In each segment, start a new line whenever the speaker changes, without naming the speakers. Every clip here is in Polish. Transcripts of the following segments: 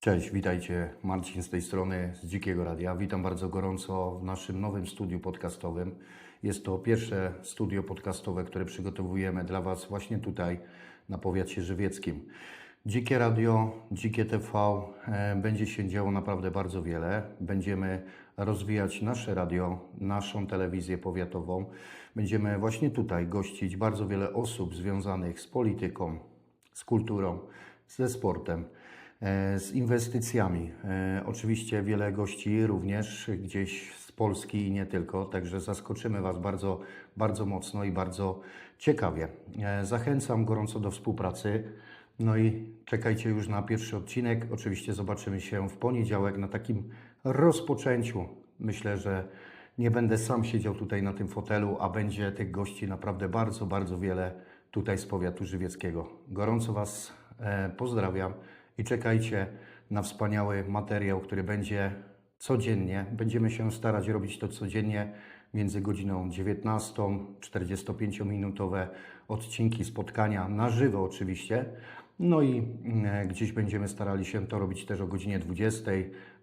Cześć, witajcie. Marcin z tej strony z Dzikiego Radia. Witam bardzo gorąco w naszym nowym studiu podcastowym. Jest to pierwsze studio podcastowe, które przygotowujemy dla Was właśnie tutaj na powiacie żywieckim. Dzikie Radio, Dzikie TV, e, będzie się działo naprawdę bardzo wiele. Będziemy rozwijać nasze radio, naszą telewizję powiatową. Będziemy właśnie tutaj gościć bardzo wiele osób związanych z polityką, z kulturą, ze sportem, z inwestycjami. E, Oczywiście wiele gości również gdzieś z Polski i nie tylko, także zaskoczymy Was bardzo, bardzo mocno i bardzo ciekawie. E, Zachęcam gorąco do współpracy. No i czekajcie już na pierwszy odcinek. Oczywiście zobaczymy się w poniedziałek na takim rozpoczęciu. Myślę, że nie będę sam siedział tutaj na tym fotelu, a będzie tych gości naprawdę bardzo, bardzo wiele tutaj z powiatu żywieckiego. Gorąco Was e, pozdrawiam i czekajcie na wspaniały materiał, który będzie codziennie. Będziemy się starać robić to codziennie między godziną 19, 45-minutowe odcinki, spotkania na żywo oczywiście. No i mm, gdzieś będziemy starali się to robić też o godzinie 20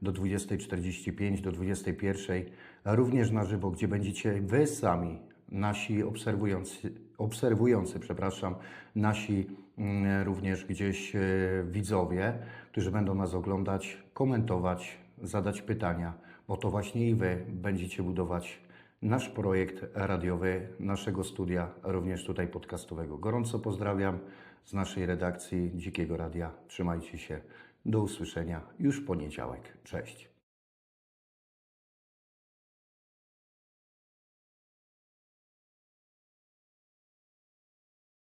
do 20.45, do 21, również na żywo, gdzie będziecie Wy sami, nasi obserwujący, obserwujący, przepraszam, nasi mm, również gdzieś e, widzowie, którzy będą nas oglądać, komentować, zadać pytania, bo to właśnie i Wy będziecie budować nasz projekt radiowy, naszego studia, również tutaj podcastowego. Gorąco pozdrawiam z naszej redakcji Dzikiego Radia. Trzymajcie się. Do usłyszenia już poniedziałek. Cześć.